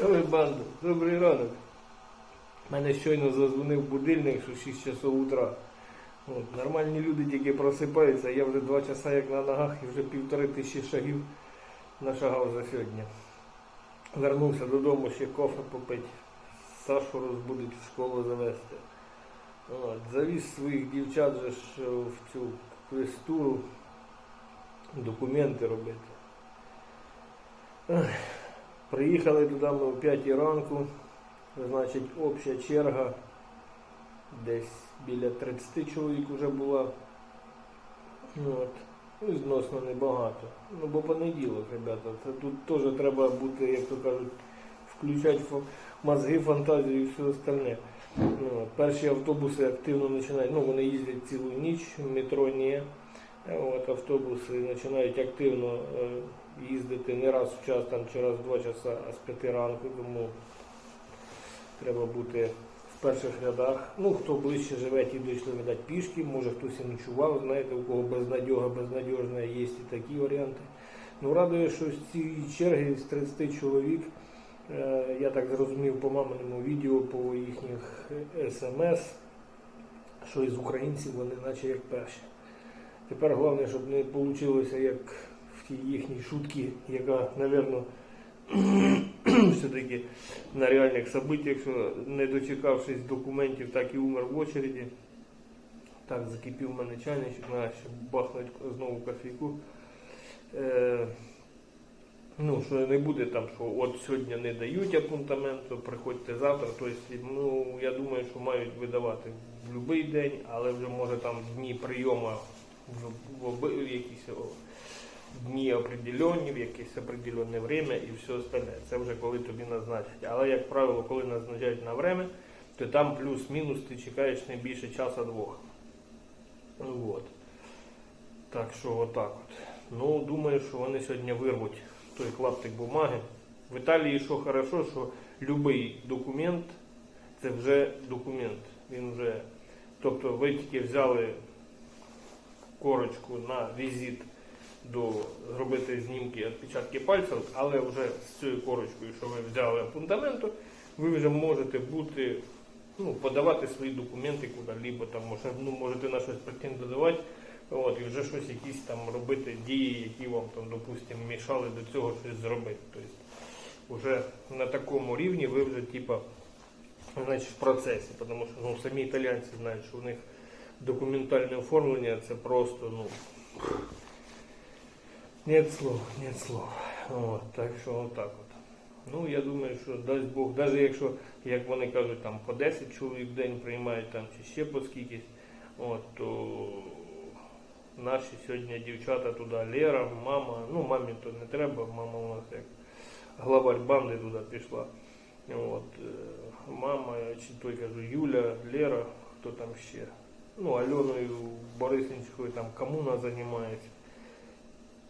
Ой, банда, добрий ранок. Мене щойно зазвонив будильник, що 6 часов утра. От, нормальні люди тільки просипаються, я вже 2 часа як на ногах і вже півтори тисячі шагів нашагав за сьогодні. Вернувся додому ще кофе попити, Сашу розбудить в школу завести. От, завіз своїх дівчат же ж в цю квестуру документи робити. Приїхали ми о 5 ранку, значить обща черга десь біля 30 чоловік вже була. От. Ну, і зносно небагато. Ну, бо понеділок, ребята, це тут теж треба бути, як то кажуть, включати мозги, фантазію і все остальне. Ну, перші автобуси активно починають, ну вони їздять цілу ніч, метро ні. Е, автобуси починають активно е, їздити не раз в час, там, чи раз в два часа, а з п'яти ранку, тому треба бути в перших рядах. Ну, хто ближче живе, ті дійшли видать пішки, може хтось і ночував, знаєте, у кого безнадьога, безнадіжна, є і такі варіанти. Ну, радує, що з цієї черги з 30 чоловік, е, я так зрозумів по маминому відео, по їхніх смс, що із українців вони наче як перші. Тепер головне, щоб не вийшло як в тій їхній шутці, яка, напевно, все-таки на реальних событиях, що не дочекавшись документів, так і умер в очереді. Так, закипів мене чайничок, на ще бахнуть знову кофейку. Е, ну, що не буде там, що от сьогодні не дають апунтаменту, приходьте завтра. Тобто, ну, я думаю, що мають видавати в будь-який день, але вже може там дні прийому в, в, якісь дні определені, в якесь определенне время і все остальне. Це вже коли тобі назначать. Але, як правило, коли назначають на время, то там плюс-мінус ти чекаєш не більше часа-двох. Вот. Так що отак от. Ну, думаю, що вони сьогодні вирвуть той клаптик бумаги. В Італії що хорошо, що будь-який документ це вже документ. Він вже, тобто ви тільки взяли корочку на візит до зробити знімки відпечатки пальців, але вже з цією корочкою, що ви взяли апунтаменту, ви вже можете бути, ну, подавати свої документи куди-либо, там, може, ну, можете на щось претендувати, от, і вже щось якісь там робити дії, які вам там, допустимо, мішали до цього щось зробити. Тобто, вже на такому рівні ви вже типа значить, в процесі, тому що ну, самі італійці знають, що у них документальне оформлення це просто, ну, нет слов, нет слов. От, так що отак от. Ну, я думаю, що дасть Бог, навіть якщо, як вони кажуть, там по 10 чоловік в день приймають там чи ще по скількись, от, то наші сьогодні дівчата туди, Лера, мама, ну мамі то не треба, мама у нас як главарь банди туди пішла. От, е, мама, чи той кажу, Юля, Лера, хто там ще. Ну, Альоною Борисенською там комуна займається,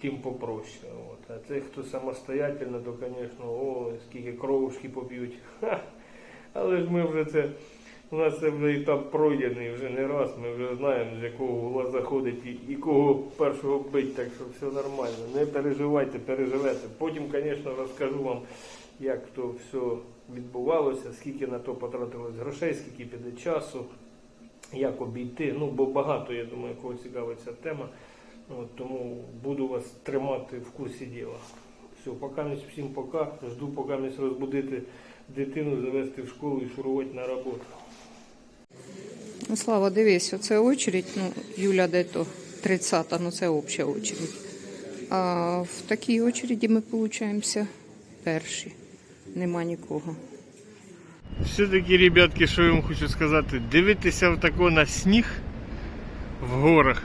тим попроще. От. А це хто самостоятельно, то, звісно, о, скільки кровушки поп'ють. Але ж ми вже це, у нас це вже етап пройдений вже не раз, ми вже знаємо, з якого угла заходить і, і кого першого бить, так що все нормально. Не переживайте, переживете. Потім, звісно, розкажу вам, як то все відбувалося, скільки на то потратилось грошей, скільки піде часу як обійти. Ну, бо багато, я думаю, кого цікавить ця тема. От, тому буду вас тримати в курсі діла. Все, місь всім пока. Жду, поки місь розбудити дитину, завести в школу і шурувати на роботу. Ну, Слава, дивись, оце очередь, ну, Юля де то 30-та, ну це обща очередь. А в такій очереді ми получаємося перші. Нема нікого. Все-таки, ребятки, що я вам хочу сказати, дивитися в тако на сніг в горах.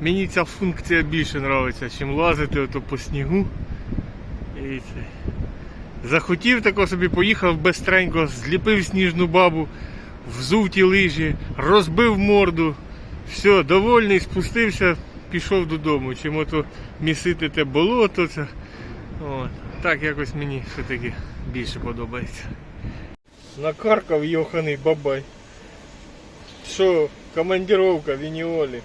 Мені ця функція більше подобається, чим лазити ото по снігу. І це. Захотів тако собі поїхав бестренько, зліпив сніжну бабу, взув ті лижі, розбив морду. Все, довольний, спустився, пішов додому. Чим ото місити те болото. Це. От. Так якось мені все-таки більше подобається. Накаркав йоханий бабай. Що, командировка Вініолі.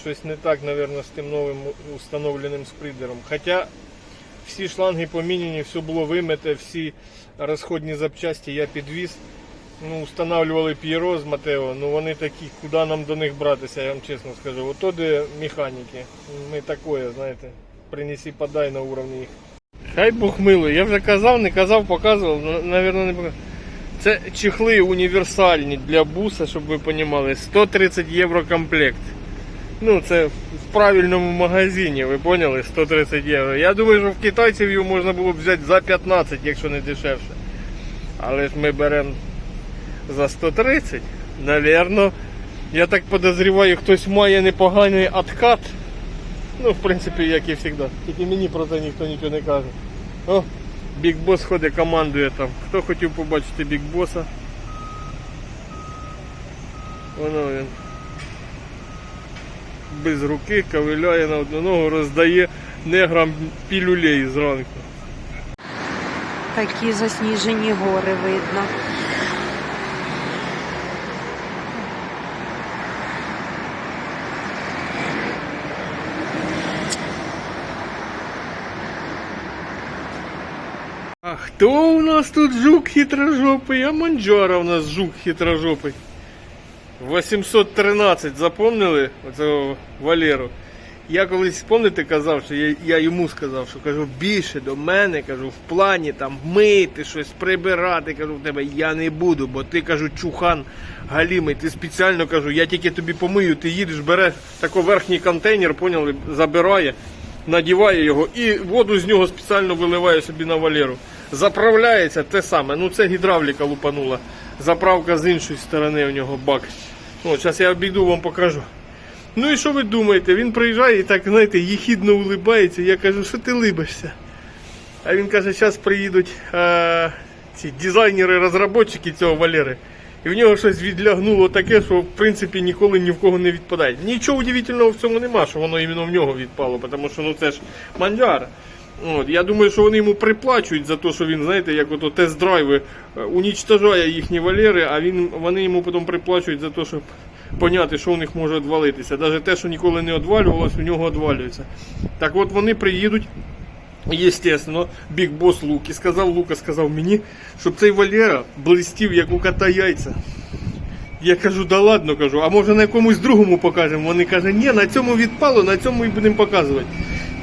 Щось не так, мабуть, з тим новим установленим спридером. Хоча Всі шланги поміняні, все було вимите, всі розходні запчасті я підвіз. Ну, встановлювали П'єро з Матео, ну вони такі, куди нам до них братися, я вам чесно скажу. Ото де механіки. Ми такое, знаєте, принеси, подай на уровні їх. Хай Бог милує, я вже казав, не казав, показував, ну, навірно, не показав. Це чехли універсальні для буса, щоб ви розуміли. 130 євро комплект. Ну, це в правильному магазині, ви поняли? 130 євро. Я думаю, що в китайців його можна було б взяти за 15, якщо не дешевше. Але ж ми беремо за 130. Навірно, я так подозріваю, хтось має непоганий откат. Ну, в принципі, як і завжди. Тільки мені про це ніхто нічого не каже. О, Бік Бос ходить, командує там. Хто хотів побачити Бік Боса? Воно він. Без руки ковиляє на одну ногу, роздає неграм пілюлей зранку. Такі засніжені гори видно. А хто у нас тут жук хитрожопий? А манджара у нас жук хитрожопий. 813, запомнили оцього Валеру? Я колись, пам'ятаєте, казав, що я, я йому сказав, що кажу, більше до мене, кажу, в плані там мити щось, прибирати, кажу, в тебе я не буду, бо ти кажу, чухан галімий, ти спеціально кажу, я тільки тобі помию, ти їдеш, береш такий верхній контейнер, поняли, забирає, надіває його і воду з нього спеціально виливає собі на Валеру. Заправляється те саме. Ну це гідравліка лупанула. Заправка з іншої сторони у нього бак. От, зараз я обійду вам покажу. Ну і що ви думаєте? Він приїжджає і так, знаєте, їхідно улибається. Я кажу, що ти либишся? А він каже, зараз приїдуть е, ці дизайнери, розробники цього Валери. І в нього щось відлягнуло таке, що в принципі ніколи ні в кого не відпадає. Нічого удивительного в цьому нема, що воно іменно в нього відпало, тому що ну це ж манджар. От, я думаю, що вони йому приплачують за те, що він, знаєте, як ото тест-драйви е, унічтожає їхні валери, а він, вони йому потім приплачують за те, щоб поняти, що у них може відвалитися. Навіть те, що ніколи не відвалювалось, у нього відвалюється. Так от вони приїдуть. Естественно, Бig Boss Луки сказав, Лука сказав мені, щоб цей Валера блистів, як у кота яйця. Я кажу, да ладно, кажу, а може на якомусь другому покажемо. Вони кажуть, ні, на цьому відпало, на цьому і будемо показувати.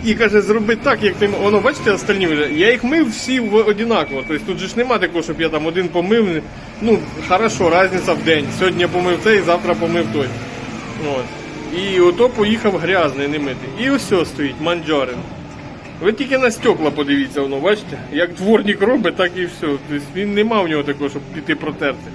І каже, зроби так, як ти воно, бачите, остальні вже. Я їх мив всі в одинаково. Тобто тут же ж нема такого, щоб я там один помив. Ну, хорошо, різниця в день. Сьогодні помив цей, завтра помив той. От. І ото поїхав грязний, не митий. І ось стоїть, манджарин. Ви тільки на стекла подивіться, воно, бачите? Як дворник робить, так і все. Тобто він нема в нього такого, щоб піти протерти.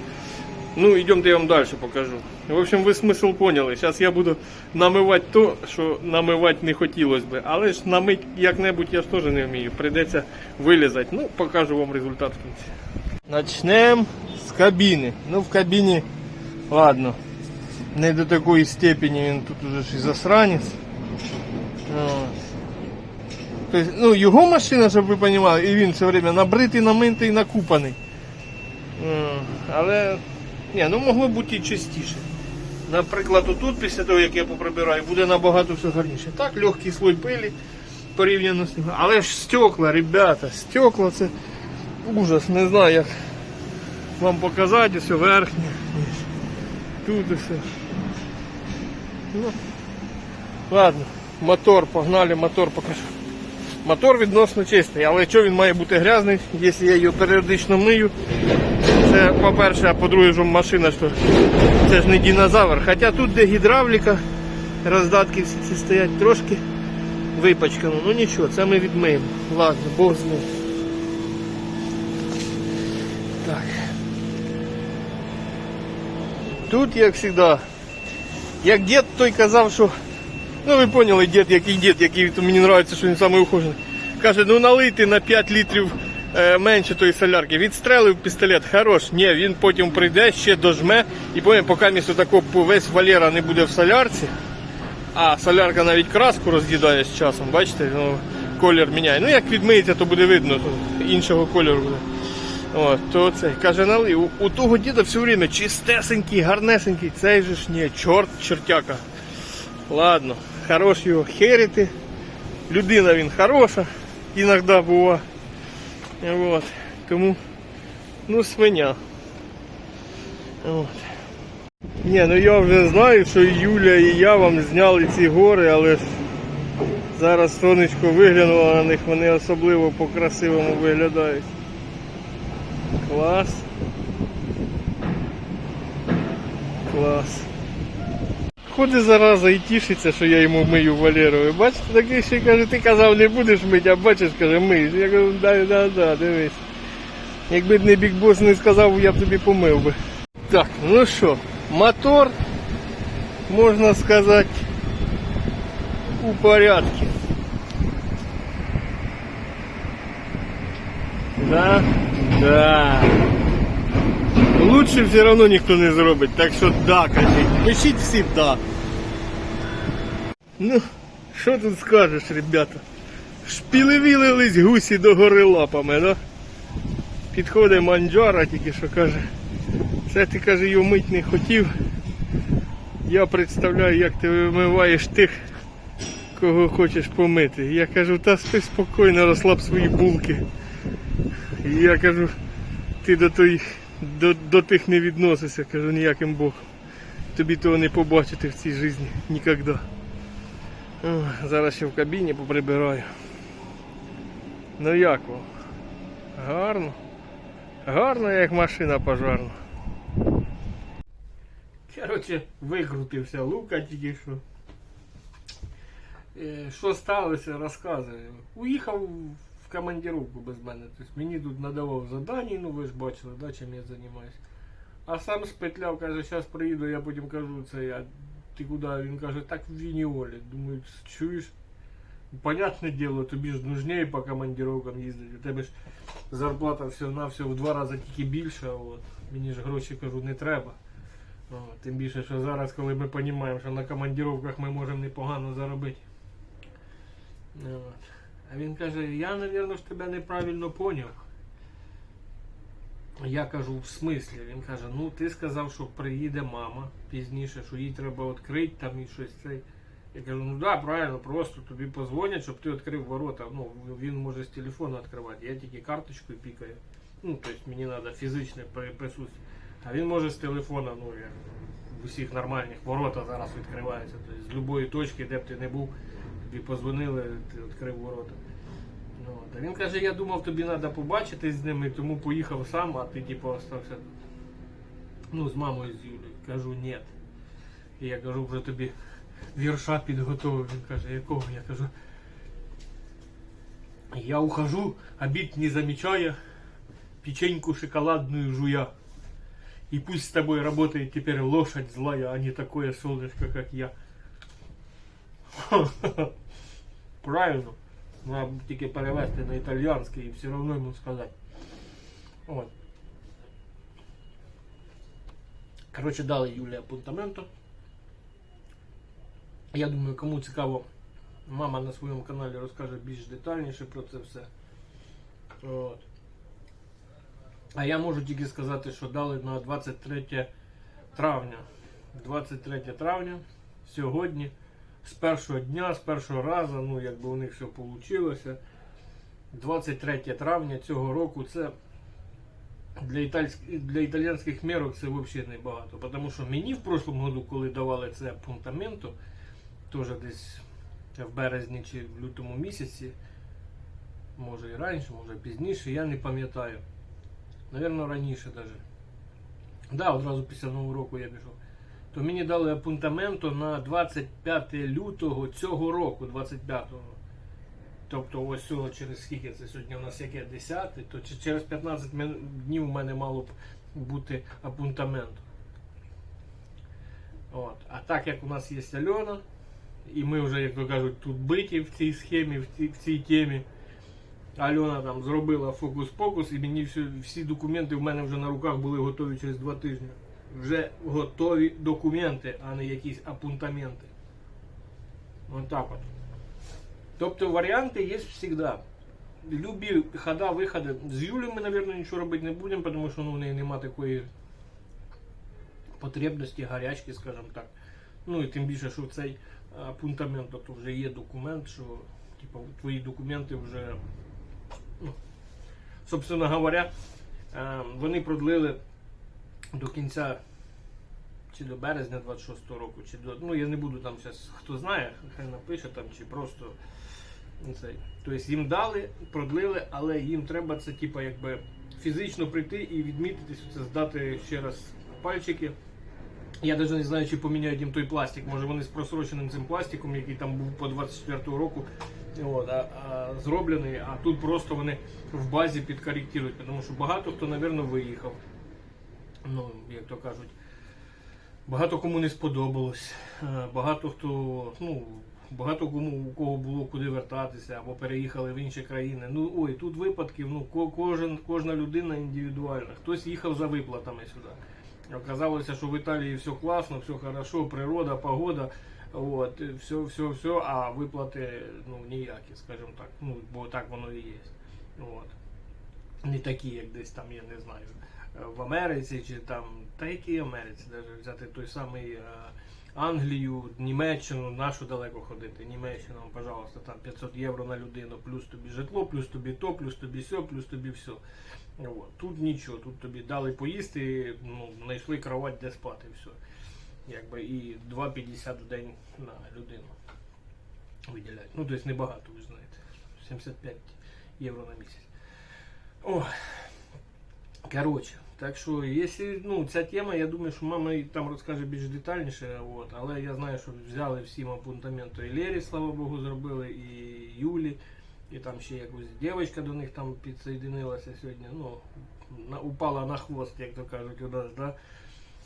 Ну, йдемте, я вам далі покажу. В общем, ви смисл поняли. Зараз я буду намивати то, що намивати не хотілося би. Але ж намить як-небудь я ж теж не вмію. Прийдеться вилізати. Ну, покажу вам результат в кінці. Начнемо з кабіни. Ну, в кабіні, ладно, не до такої степені він тут уже ж і засранець. Тобто, ну, його машина, щоб ви розуміли, і він все время набритий, намитий, накупаний. Але ні, ну могло бути і частіше. Наприклад, отут, після того, як я поприбираю, буде набагато все гарніше. Так, легкий слой пилі порівняно з ним. Але ж стекла, ребята, стекла це ужас, не знаю як вам показати, все верхнє. Тут все. Ну, ладно, мотор, погнали, мотор покажу. Мотор відносно чистий, але що він має бути грязний, якщо я його періодично мию. Це по-перше, а по-друге, що машина що це ж не динозавр. Хоча тут, де гідравліка, роздатки всі ці стоять трошки випачкано. Ну нічого, це ми відмиємо. Ладно, Бог з ним. Так. Тут, як завжди, як дід той казав, що. Ну ви поняли, дід, який дід, який мені подобається, що він самий ухожений. Каже, ну налити на 5 літрів менше тої солярки. Відстрелив пістолет, хорош. Ні, він потім прийде, ще дожме. І потім, поки місто тако весь Валера не буде в солярці, а солярка навіть краску роз'їдає з часом, бачите, ну, колір міняє. Ну як відмиється, то буде видно, то іншого кольору буде. От, то цей каже, налий. У, у того діда все время чистесенький, гарнесенький, цей же ж ні, чорт, чертяка. Ладно, хорош його херити. Людина він хороша. іноді буває. Вот. Тому, ну, свиня. От. Ні, ну я вже знаю, що і Юля і я вам зняли ці гори, але ж зараз сонечко виглянуло на них, вони особливо по-красивому виглядають. Клас. Клас. Ходить зараза і тішиться, що я йому мию Валерові. Бачите, такий ще каже, ти казав, не будеш мити, а бачиш, каже, миєш. Я кажу, да, да, да, дивись. Якби б не бікбос не сказав, я б тобі помив би. Так, ну що, мотор, можна сказати, у порядку. Да? Да. Лучше все равно ніхто не зробить, так що да, кажіть. Пишіть всі да. Ну, що тут скажеш, ребята? Шпілевілились гусі до гори лапами, да? Підходить манджара, тільки що каже. Це ти каже, його мить не хотів. Я представляю, як ти вимиваєш тих, кого хочеш помити. Я кажу, та спи спокійно, розслаб свої булки. Я кажу, ти до той, до, до тих не відносишся, кажу, ніяким боком. Тобі того не побачити в цій житті ніколи. Зараз ще в кабіні поприбираю. Ну як вам? Гарно. Гарно, як машина пожарна. Коротше, викрутився Лука тільки що. Е, Що сталося, розказую. Уїхав в командировку без мене. Тобто мені тут надавав задання, ну ви ж бачили, да, чим я займаюся. А сам спетляв, каже, зараз приїду, я потім кажу, це я. Ти куди? Він каже, так в Вініолі. Думаю, чуєш? Понятне діло, тобі ж нужніше по командировкам їздити. У тебе ж зарплата всього-навсього в два рази тільки більша. От. Мені ж гроші кажу, не треба. О, тим більше, що зараз, коли ми розуміємо, що на командировках ми можемо непогано заробити. От. А він каже, я, мабуть, тебе неправильно поняв. Я кажу, в смислі? Він каже, ну ти сказав, що приїде мама пізніше, що їй треба відкрити там і щось цей. Я кажу, ну да, правильно, просто тобі позвонять, щоб ти відкрив ворота. Ну, він може з телефону відкривати. Я тільки карточкою пікаю. Ну, тобто мені треба фізичне при- присутствие. А він може з телефона, ну як в усіх нормальних ворота зараз відкриваються. Тобто з будь-якої точки, де б ти не був, тобі позвонили, ти відкрив ворота. Ну. А він каже, я думав, тобі треба побачитись з ними, тому поїхав сам, а ти типу остався ну, з мамою з Юлею. Кажу, ні. І я кажу, вже тобі вірша підготовив. Він каже, якого? Я кажу. Я ухожу, обід не замечая, печеньку шоколадную жуя. И пусть с тобой работает теперь лошадь злая, а не такое солнышко, как я. Правильно. Треба тільки перевести на італійський і все одно йому сказати. От. Коротше, дали Юлі апунтаменто. Я думаю, кому цікаво, мама на своєму каналі розкаже більш детальніше про це все. От. А я можу тільки сказати, що дали на 23 травня. 23 травня сьогодні з першого дня, з першого разу, ну якби у них все вийшло. 23 травня цього року це для, італьськ... для італійських мерок це взагалі не багато. Тому що мені в прошлому году, коли давали це апунтаменто, теж десь в березні чи в лютому місяці, може і раніше, може пізніше, я не пам'ятаю. Навірно, раніше навіть. Да, одразу після Нового року я пішов. То мені дали апунтаменто на 25 лютого цього року, 25-го. Тобто ось через скільки це сьогодні у нас яке 10, то через 15 днів у мене мало б бути апунтаменто. От. А так як у нас є Альона, і ми вже, як то кажуть, тут биті в цій схемі, в цій, в цій темі. Альона там зробила фокус-покус, і мені всі, всі документи в мене вже на руках були готові через два тижні. Вже готові документи, а не якісь апунтаменти. Ось так от. Тобто варіанти є завжди. Любі хода, виходи. З Юлею ми, мабуть, нічого робити не будемо, тому що ну, в неї немає такої потребності, гарячки, скажімо так. Ну і тим більше, що цей апунтамент, тобто вже є документ, що типу, твої документи вже Ну, собственно говоря, е, вони продлили до кінця чи до березня 26-го року, чи до. Ну я не буду там зараз, хто знає, хай напише там, чи просто ну, цей. Тобто їм дали, продлили, але їм треба це, типа, якби фізично прийти і відмітитись, це здати ще раз пальчики. Я навіть не знаю, чи поміняють їм той пластик. Може вони з просроченим цим пластиком, який там був по 24 року, от, а, а, зроблений, а тут просто вони в базі підкоректують, тому що багато хто, напевно, виїхав. Ну, як то кажуть, багато кому не сподобалось. Е, Багато хто, ну, багато кому у кого було куди вертатися або переїхали в інші країни. Ну ой, тут випадків, ну кожен, кожна людина індивідуальна. Хтось їхав за виплатами сюди. Оказалося, що в Італії все класно, все хорошо, природа, погода. От, все, все, все, а виплати ну, ніякі, скажімо так. Ну, бо так воно і є. От. Не такі, як десь там, я не знаю, в Америці чи там, та які Америці, навіть взяти той самий е, Англію, Німеччину, нашу далеко ходити. Німеччину, пожалуйста, там 500 євро на людину, плюс тобі житло, плюс тобі то, плюс тобі сьо, плюс тобі все. От. Тут нічого, тут тобі дали поїсти, ну, знайшли кровать, де спати, все. Якби і 2,50 в день на людину виділяють. Ну, тобто небагато, ви знаєте. 75 євро на місяць. О, коротше, так що, якщо, ну, ця тема, я думаю, що мама там розкаже більш детальніше, от, але я знаю, що взяли всім апунтаменту і Лері, слава Богу, зробили, і Юлі, і там ще якась дівчинка до них там підсоєдинилася сьогодні, ну, на, упала на хвост, як то кажуть у нас, да?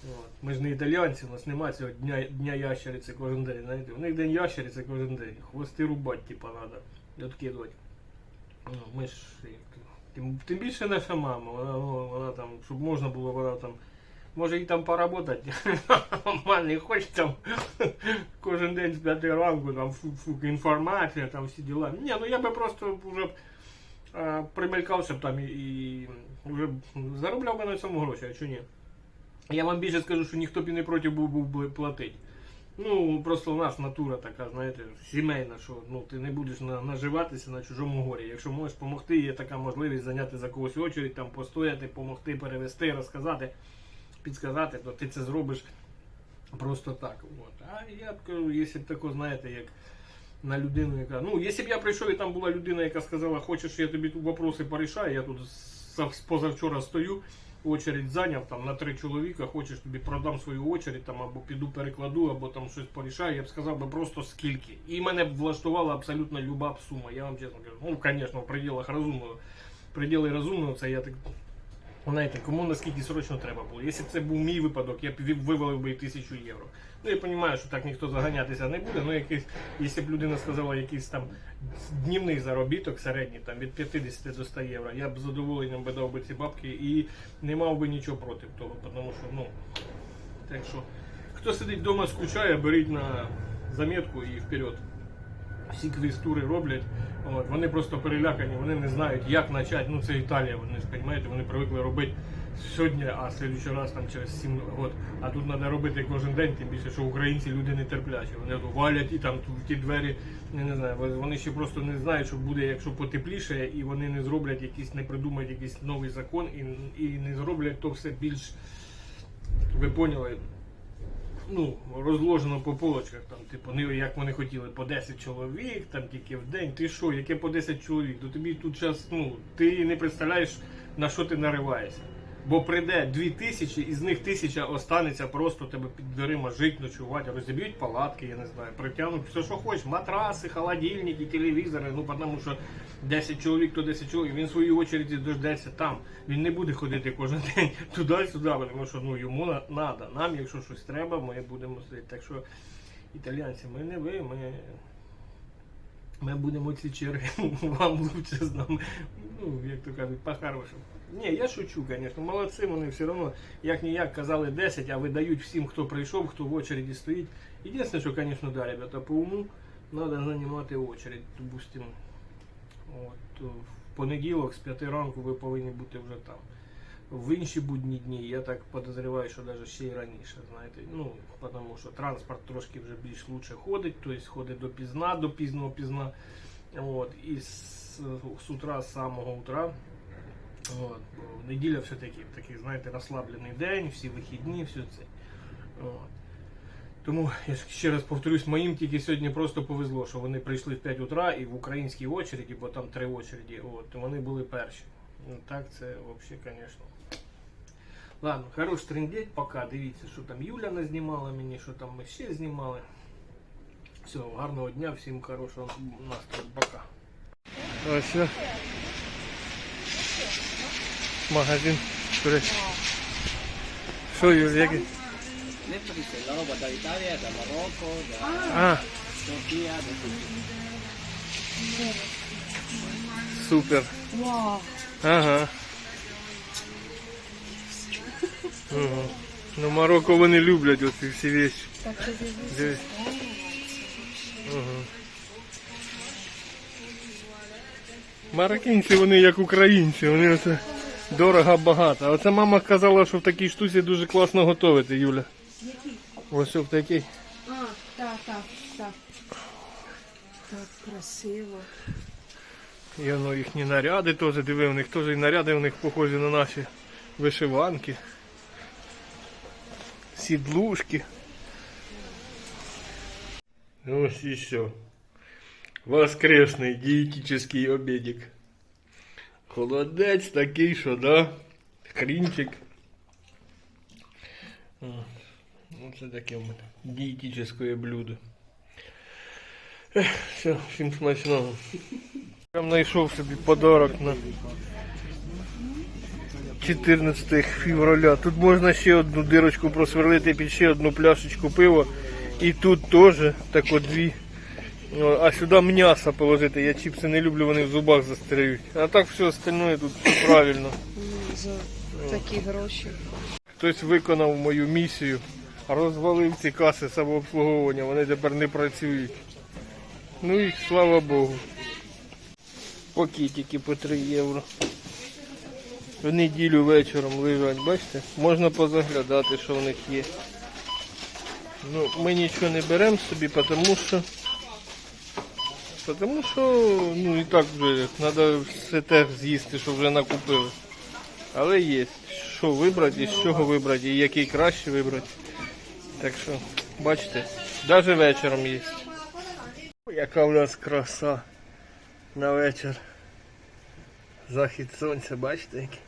От. Ми ж не італіянці, у нас немає цього дня, дня ящериці кожен день. Знаєте? У них день ящериці кожен день. Хвости рубати, типа, треба. Відкидувати. Ну, ми ж тим, тим більше наша мама, вона, ну, вона там, щоб можна було, вона там. Може і там поработати. Мама не хоче там кожен день з 5 ранку, там фу, інформація, там всі діла. Ні, ну я би просто вже а, примелькався б там і, і вже заробляв би на цьому гроші, а чого ні? Я вам більше скажу, що ніхто б і не проти був, був би платити. Ну, просто у нас натура така, знаєте, сімейна, що ну, ти не будеш на, наживатися на чужому горі. Якщо можеш допомогти, є така можливість зайняти за когось очередь, там постояти, допомогти, перевести, розказати, підсказати, то ти це зробиш просто так. От. А я б кажу, якщо б тако, знаєте, як на людину, яка. Ну, якщо б я прийшов і там була людина, яка сказала, хочеш, я тобі тут вопроси порішаю, я тут позавчора стою, очередь зайняв там на три чоловіка, хочеш тобі продам свою очередь, там або піду перекладу, або там щось порішаю, я б сказав би просто скільки. І мене б влаштувала абсолютно люба б сума. Я вам чесно кажу. Ну, звісно, в пределах розумного. Приділи розумного, це я так. Знаєте, кому наскільки срочно треба було. Якщо б це був мій випадок, я б вивалив би тисячу євро. Ну я розумію, що так ніхто заганятися не буде. Ну якийсь, якщо б людина сказала якийсь там днівний заробіток середній, там від 50 до 100 євро, я б з задоволенням би дав би ці бабки і не мав би нічого проти того, тому що ну так що хто сидить вдома, скучає, беріть на заметку і вперед. Всі квестури роблять. От, вони просто перелякані, вони не знають, як почати. Ну це Італія, вони ж розумієте, вони привикли робити сьогодні, а в следующий раз там через 7 років. А тут треба робити кожен день, тим більше, що українці люди не терплячі. Вони валять і там ті двері, я не знаю, вони ще просто не знають, що буде, якщо потепліше, і вони не зроблять якийсь, не придумають якийсь новий закон і, і не зроблять то все більш, ви поняли, ну, розложено по полочках, там, типу, не як вони хотіли, по 10 чоловік, там тільки в день. Ти що, яке по 10 чоловік? То тобі тут час, ну, ти не представляєш, на що ти нариваєшся. Бо прийде дві тисячі, із них тисяча останеться просто тебе під дверима жити, ночувати, розіб'ють палатки, я не знаю, притягнуть все, що хочеш, матраси, холодильники, телевізори, ну тому що 10 чоловік, то 10 чоловік, він свої очереді дождеться там. Він не буде ходити кожен день туди-сюди, тому що ну, йому треба. Нам, якщо щось треба, ми будемо сидіти. Так що італійці, ми не ви, ми. Ми будемо ці черги вам лучше з нами. Ну, як то кажуть, по-хорошому. Ні, я шучу, звісно. Молодці, вони все одно, як ніяк казали 10, а видають всім, хто прийшов, хто в очереді стоїть. Єдине, що, звісно, да, ребята, по уму треба займати очередь, допустимо. От, в понеділок з 5 ранку ви повинні бути вже там. В інші будні дні я так подозріваю, що навіть ще й раніше, знаєте. Ну, тому що транспорт трошки вже більш лучше ходить, тобто ходить допізна, до пізного пізна. От, і з, з утра, з самого утра. От, неділя все-таки такий, знаєте, розслаблений день, всі вихідні, все це. От. Тому я ще раз повторюсь, моїм тільки сьогодні просто повезло, що вони прийшли в 5 утра і в українській очереді, бо там три очереді, от, вони були перші. Ну так це взагалі, звісно. Ладно, хорош трендеть, пока. Дивіться, що там Юля назнімала мені, що там ми ще знімали. Все, гарного дня, всім хорошого настрою, пока. Магазин. Що, Юля, який? Netflix e la roba dall'Italia, da Marocco, da А, супер. Ну, Марокко вони люблять оці всі речі. Дивись. Ага. Мароккінці вони як українці, вони оце дорого багато. Оце мама казала, що в такій штуці дуже класно готувати, Юля. Ось в такій. А, так, так, так. Так красиво. І воно їхні наряди теж, диви, у них теж і наряди у них похожі на наші вишиванки. Сідлушки. Ось і все. Воскресний дієтичний обідик. Холодець такий, що да. Хрінчик. О, Ну, це таке в мене дієтичне блюдо. Ех, Все, всім смачного. Я знайшов собі подарок на 14 февраля. Тут можна ще одну дирочку просверлити під ще одну пляшечку пива. І тут теж так от дві. О, А сюди м'ясо положити. Я чіпси не люблю, вони в зубах застряють. А так все остальне тут все правильно. За такі гроші. Хтось виконав мою місію, розвалив ці каси самообслуговування, вони тепер не працюють. Ну і слава Богу. Пакетики по 3 євро. В неділю вечором лежать, бачите? Можна позаглядати, що в них є. Ну, ми нічого не беремо собі, тому що. Тому що ну і так вже треба все те з'їсти, що вже накупили. Але є, що вибрати, і з чого вибрати, і який краще вибрати. Так що, бачите, навіть вечором є. Яка в нас краса на вечір. Захід сонця, бачите який?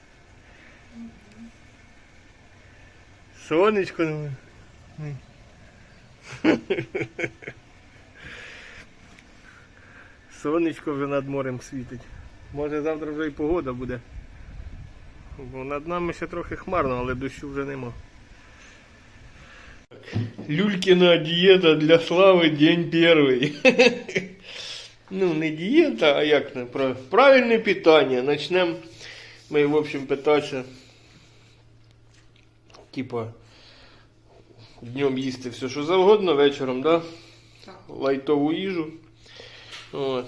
Сонечко. ну, м. Сонечко вже над морем світить. Може завтра вже і погода буде. Бо над нами ще трохи хмарно, але дощу вже нема. Люлькіна дієта для слави день перший. Ну, не дієта, а як не правильне питання. Начнемо ми, в общем, питатися. Типа, днем їсти все, що завгодно, вечором, да? Лайтову їжу. От.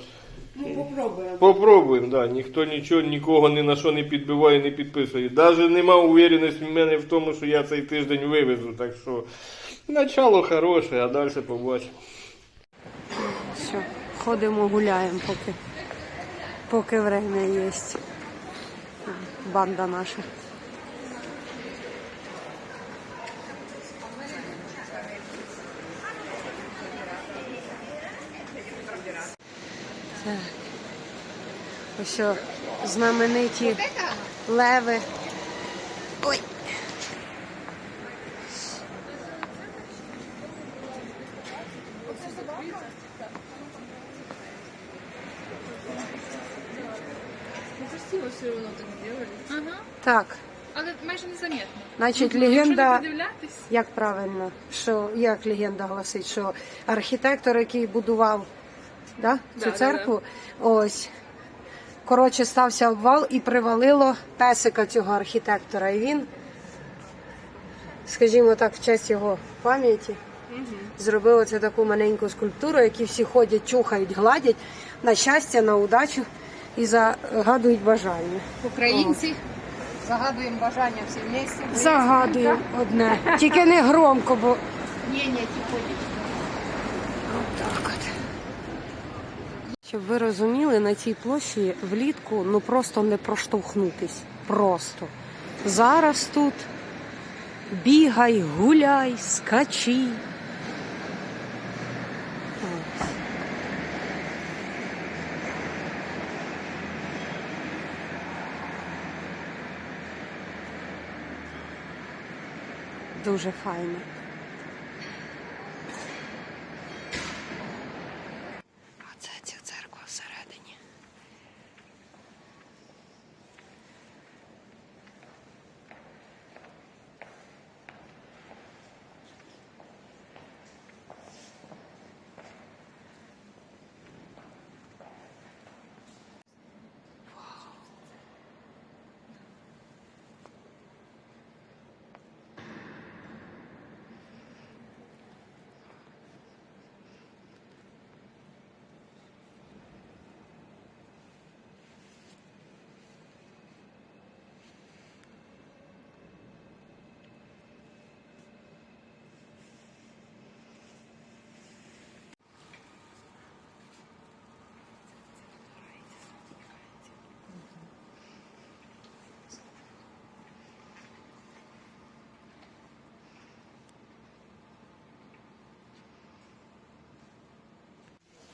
Ну, попробуємо. Попробуємо, да. Ніхто нічого, нікого ні на що не підбиває, не підписує. Навіть нема увереності в мене в тому, що я цей тиждень вивезу. Так що начало хороше, а далі побачимо. Все, ходимо, гуляємо, поки, поки время є. Банда наша. Так. Ось о, знамениті леви. Ой. Красиво все так. Ага. Так, Але майже незаметно. значить, легенда. Як правильно, що як легенда гласить, що архітектор, який будував да, цю Да, да, церкву, ось коротше стався обвал і привалило песика цього архітектора. І він, скажімо так, в честь його пам'яті, зробив оце таку маленьку скульптуру, які всі ходять, чухають, гладять на щастя, на удачу і загадують бажання. Українці загадуємо бажання всі вместе. Загадуємо одне. Тільки не громко, бо Ні, ні, ті ходять. Так от. Щоб ви розуміли, на цій площі влітку ну просто не проштовхнутись. Просто. Зараз тут бігай, гуляй, скачи. Дуже файно.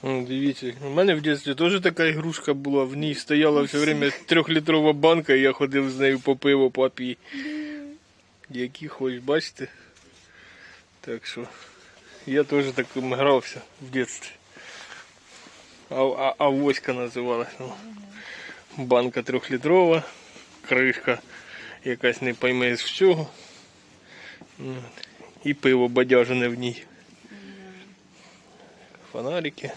О, дивіться, у мене в дитинстві теж така ігрушка була, в ній стояла все время трьохлітрова банка, і я ходив з нею по пиво папі. Які хоч, бачите? Так що я теж таким грався в дитинстві. А, а, авоська називалась. Ну. Банка трьохлітрова, кришка якась не пойме з чого. Ну, І пиво бадяжене в ній. Фонарики.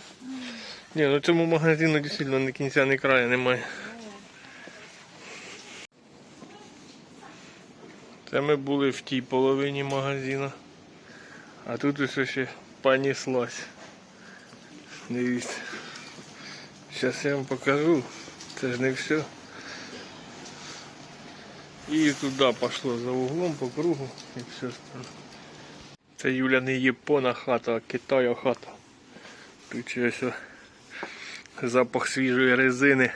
Ні, ну цьому магазину дійсно ні кінця, ні краю немає. Це ми були в тій половині магазину. А тут ось ще понеслась. Дивіться. Зараз я вам покажу. Це ж не все. І туди пішло за углом по кругу і все остальне. Це Юля не Япона хата, а Китая хата. Тут ще ось о запах свіжої резини.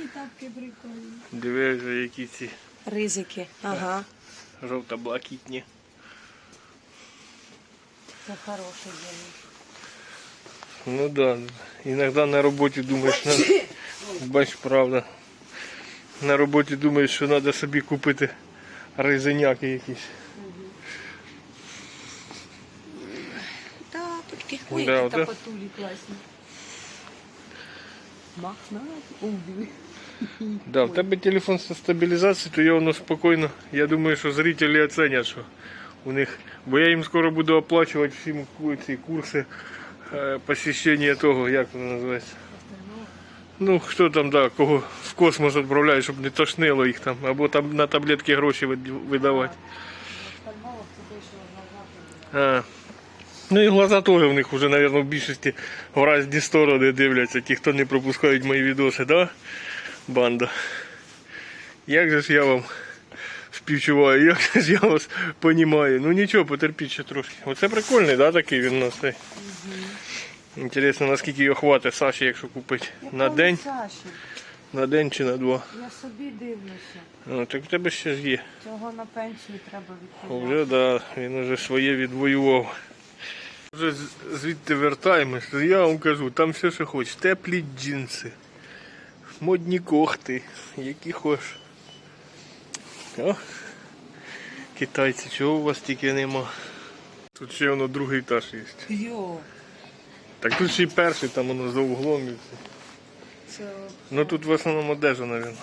І тапки прикольні. Диви, вже які ці Ризики. Ага. жовто-блакитні. Це хороший день. Ну да, іноді на роботі думаєш, на... бач, правда. На роботі думаєш, що треба собі купити резиняки якісь. Тапочки. Ой, Да, оце. патулі класні. Махнати. Диви. Да, в тебе телефон со стабілізацією, то я воно спокійно. Я думаю, що зрителі оценять, що у них. Бо я їм скоро буду оплачувати всім ку- ці курси е, посещення того, як воно називається. Ну, хто там, да, кого в космос відправляє, щоб не тошнило їх там, або там на таблетки гроші вид- видавати. А. Ну і глаза теж в них вже, мабуть, в більшості в різні сторони дивляться, ті, хто не пропускають мої відоси, да? Банда. Як же ж я вам співчуваю, як же ж я вас понімаю. Ну нічого, потерпіть ще трошки. Оце прикольний, да, такий він у нас. цей? Інтересно, наскільки його хватить Саші, якщо купити. На день, Саші, на день чи на два. я собі дивлюся. Ну, так в тебе ще ж є. Цього на пенсію треба відповідати. Вже да, він вже своє відвоював. Вже звідти вертаємось, я вам кажу, там все, що хочеш. Теплі джинси, модні кохти, які хочеш. О, китайці, чого у вас тільки нема? Тут ще воно другий етаж є. Йо. Так тут ще й перший, там воно за углом. Це Ну тут в основному одежа, мабуть.